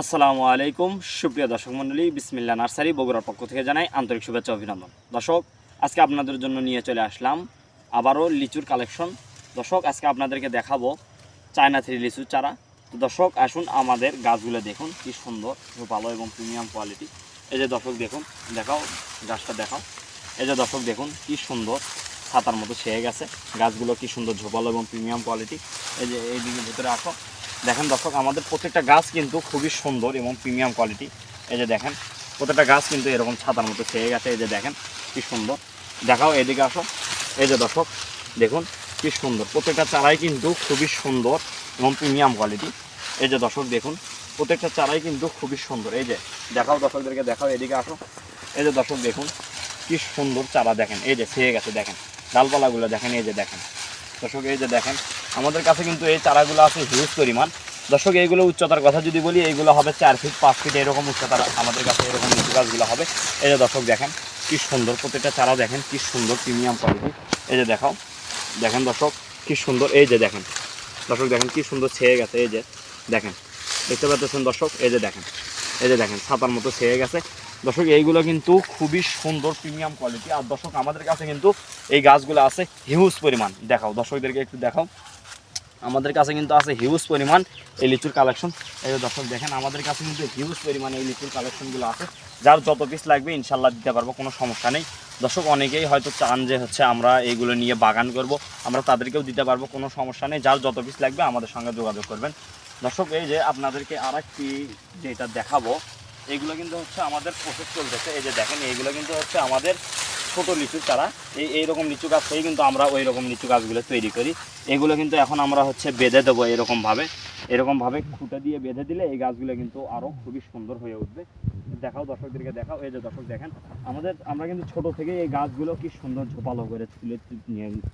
আসসালামু আলাইকুম, সুপ্রিয় দর্শক মণ্ডলী বিসমিল্লা নার্সারি বগুড়ার পক্ষ থেকে জানাই আন্তরিক শুভেচ্ছা অভিনন্দন। দর্শক, আজকে আপনাদের জন্য নিয়ে চলে আসলাম আবারও লিচুর কালেকশন। দর্শক, আজকে আপনাদেরকে দেখাবো চায়না থ্রি লিচুর চারা। তো দর্শক, আসুন আমাদের গাছগুলো দেখুন, কি সুন্দর ভালো এবং প্রিমিয়াম কোয়ালিটি। এই যে দর্শক, দেখুন, দেখাও, গাছটা দেখাও। এই যে দর্শক, দেখুন, কি সুন্দর, ছাতার মতো ছেয়ে গেছে। গাছগুলো কি সুন্দর, ঝোপালো এবং প্রিমিয়াম কোয়ালিটি। এই যে, এই দিকে ভিতরে আসো। দেখেন দর্শক, আমাদের প্রত্যেকটা গাছ কিন্তু খুবই সুন্দর এবং প্রিমিয়াম কোয়ালিটি এই যে দেখেন, প্রত্যেকটা গাছ কিন্তু এরকম ছাতার মতো ছেয়ে গেছে। এই যে দেখেন, কি সুন্দর। দেখাও, এদিকে আসো। এই যে দর্শক, দেখুন, কি সুন্দর। প্রত্যেকটা চারাই কিন্তু খুবই সুন্দর এবং প্রিমিয়াম কোয়ালিটি এই যে দর্শক, দেখুন, প্রত্যেকটা চারাই কিন্তু খুবই সুন্দর। এই যে, দেখাও দর্শকদেরকে, দেখাও, এদিকে আসো। এই যে দর্শক, দেখুন, কি সুন্দর চারা দেখেন। এই যে ছেয়ে গেছে, দেখেন। ডালপালাগুলো দেখেন, এই যে দেখেন। দর্শক, এই যে দেখেন, আমাদের কাছে কিন্তু এই চারাগুলো আছে হিউজ পরিমাণ। দর্শক, এইগুলো উচ্চতার কথা যদি বলি, এইগুলো হবে চার ফিট পাঁচ ফিট এরকম উচ্চতার আমাদের কাছে এরকম লিচু গাছগুলো হবে। এই যে দর্শক, দেখেন, কি সুন্দর প্রত্যেকটা চারা, দেখেন, কি সুন্দর প্রিমিয়াম কোয়ালিটি এই যে দেখাও, দেখেন দর্শক, কি সুন্দর, এই যে দেখেন, দর্শক, দেখেন, কি সুন্দর ছেয়ে গেছে, এই যে দেখেন, দেখতে পাচ্ছেন দর্শক, এই যে দেখেন, এই যে দেখেন, ছাতার মতো ছেয়ে গেছে। দর্শক, এইগুলো কিন্তু খুবই সুন্দর প্রিমিয়াম কোয়ালিটি আর দর্শক, আমাদের কাছে কিন্তু এই গাছগুলো আছে হিউজ পরিমাণ। দেখাও, দর্শকদেরকে একটু দেখাও। আমাদের কাছে কিন্তু আছে হিউজ পরিমাণ এই লিচুর কালেকশন এই দর্শক, দেখেন, আমাদের কাছে কিন্তু হিউজ পরিমাণ এই লিচুর কালেকশনগুলো আছে। যার যত পিস লাগবে ইনশাল্লাহ দিতে পারব, কোনো সমস্যা নেই। দর্শক, অনেকেই হয়তো চান যে হচ্ছে আমরা এইগুলো নিয়ে বাগান করব, আমরা তাদেরকেও দিতে পারব, কোনো সমস্যা নেই। যার যত পিস লাগবে, আমাদের সঙ্গে যোগাযোগ করবেন। দর্শক, এই যে আপনাদেরকে আর একটি যেটা দেখাবো এইগুলো কিন্তু হচ্ছে আমাদের প্রসেস চলতেছে। এই যে দেখেন, এইগুলো কিন্তু হচ্ছে আমাদের ছোট লিচু চারা। এই এইরকম লিচু গাছ থেকেই কিন্তু আমরা ওই রকম লিচু গাছগুলো তৈরি করি। এগুলো কিন্তু এখন আমরা হচ্ছে বেঁধে দেবো এরকমভাবে। এরকমভাবে খুঁটে দিয়ে বেঁধে দিলে এই গাছগুলো কিন্তু আরও খুবই সুন্দর হয়ে উঠবে। দেখাও দর্শকদেরকে, দেখাও। এই যে দর্শক দেখেন, আমাদের, আমরা কিন্তু ছোট থেকে এই গাছগুলো কি সুন্দর ঝোপালো করে তুলে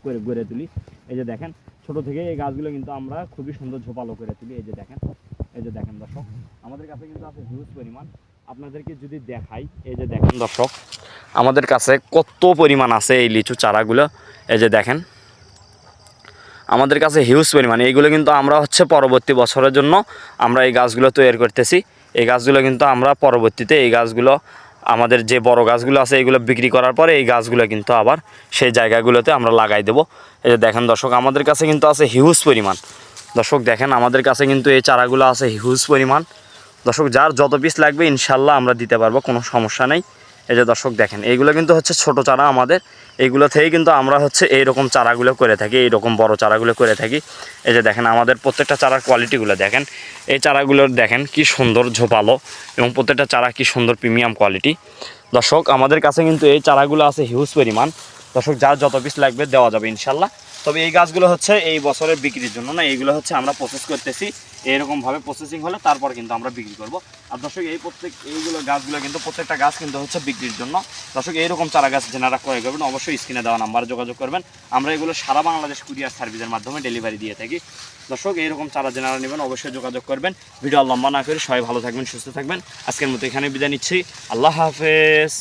করে, গড়ে তুলি। এই যে দেখেন, ছোট থেকে এই গাছগুলো কিন্তু আমরা খুবই সুন্দর ঝোপালো করে তুলি। এই যে দেখেন দর্শক, আমাদের কাছে কিন্তু আছে হিউজ পরিমাণ। আপনাদেরকে যদি দেখাই, এই যে দেখেন দর্শক, আমাদের কাছে কত পরিমাণ আছে এই লিচু চারাগুলো? এই যে দেখেন, আমাদের কাছে হিউজ পরিমাণ। এইগুলো কিন্তু আমরা হচ্ছে পরবর্তী বছরের জন্য আমরা এই গাছগুলো তৈরি করতেছি। এই গাছগুলো কিন্তু আমরা পরবর্তীতে এই গাছগুলো, আমাদের যে বড় গাছগুলো আছে, এইগুলো বিক্রি করার পরে এই গাছগুলো কিন্তু আবার সেই জায়গাগুলোতে আমরা লাগাই দেবো। এই যে দেখেন দর্শক, আমাদের কাছে কিন্তু আছে হিউজ পরিমাণ। দর্শক দেখেন, আমাদের কাছে কিন্তু এই চারাগুলো আছে হিউজ পরিমাণ। দর্শক, যার যত পিস লাগবে ইনশাল্লাহ আমরা দিতে পারব, কোনো সমস্যা নেই। এই যে দর্শক দেখেন, এইগুলো কিন্তু হচ্ছে ছোট চারা আমাদের। এইগুলো থেকেই কিন্তু আমরা হচ্ছে এই রকম চারাগুলো করে থাকি এই রকম বড় চারাগুলো করে থাকি। এই যে দেখেন, আমাদের প্রত্যেকটা চারার কোয়ালিটিগুলো দেখেন। এই চারাগুলোর দেখেন, কি সুন্দর ঝোপালো এবং প্রত্যেকটা চারা কি সুন্দর প্রিমিয়াম কোয়ালিটি দর্শক, আমাদের কাছে কিন্তু এই চারাগুলো আছে হিউজ পরিমাণ। দর্শক, যার যত পিস লাগবে দেওয়া যাবে ইনশাল্লাহ তবে এই গাছগুলো হচ্ছে এই বছরের বিক্রির জন্য, না? এইগুলো হচ্ছে আমরা প্রসেস করতেছি। এরকমভাবে প্রসেসিং হলে তারপর কিন্তু আমরা বিক্রি করব। আর দর্শক, এই প্রত্যেক, এইগুলো গাছগুলো কিন্তু প্রত্যেকটা গাছ কিন্তু হচ্ছে বিক্রির জন্য। দর্শক, এইরকম চারা গাছ যেনারা ক্রয় করবেন, অবশ্যই স্ক্রিনে দেওয়া নাম্বারে যোগাযোগ করবেন। আমরা এগুলো সারা বাংলাদেশ কুরিয়ার সার্ভিসের মাধ্যমে ডেলিভারি দিয়ে থাকি। দর্শক, এইরকম চারা যেনারা নেবেন, অবশ্যই যোগাযোগ করবেন। ভিডিও লম্বা না করে সবাই ভালো থাকবেন, সুস্থ থাকবেন। আজকের মতো এখানে বিদায় নিচ্ছি। আল্লাহ হাফেজ।